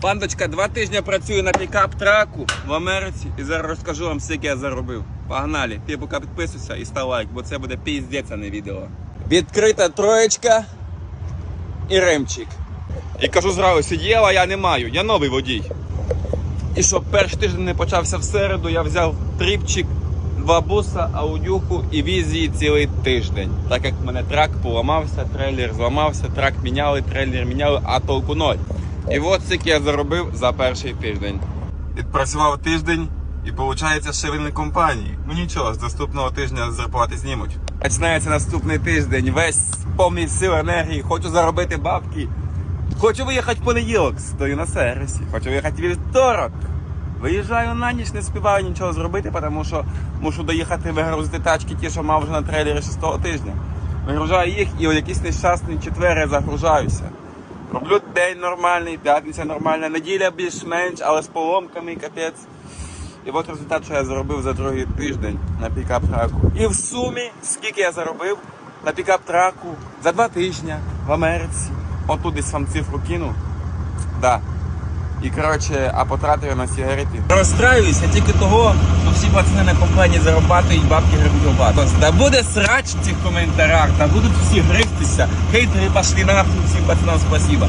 Пандочка два тижні працює на пікап-траку в Америці і зараз розкажу вам, скільки я заробив. Погнали. Ти поки підписуйся і став лайк, бо це буде піздець, а не відео. Відкрита троєчка і ремчик. І кажу зразу, сиділа я не маю, я новий водій. І щоб перший тиждень не почався в середу, я взяв тріпчик, два буса, аудюху і візії цілий тиждень. Так як в мене трак поламався, трейлер зламався, трак міняли, трейлер міняли, а толку ноль. І от скільки я заробив за перший тиждень. Відпрацював тиждень і виходить вільні компанії. Ну нічого, з наступного тижня зарплати знімуть. Починається наступний тиждень, весь повний сил енергії, хочу заробити бабки. Хочу виїхати в понеділок, стою на сервісі. Хочу виїхати вівторок. Виїжджаю на ніч, не співаю нічого зробити, тому що мушу доїхати вигрузити тачки, ті, що мав вже на трейлері шостого тижня. Вигружаю їх і у якийсь нещасний четвер я загружаюся. Роблю день нормальний, п'ятниця нормальна, неділя більш-менш, але з поломками капець. І от результат, що я заробив за другий тиждень на пікап-траку. І в сумі, скільки я заробив на пікап-траку за два тижні в Америці. Отут десь вам цифру кину. Да. І коротше, а потратив я на сигарети. Розстраююся тільки того, що всі пацани на компанії зарабатують бабки грибуть Та буде срач в цих коментарях, та будуть всі гристися. Хейтери пошли нахуй, всім пацанам спасибо.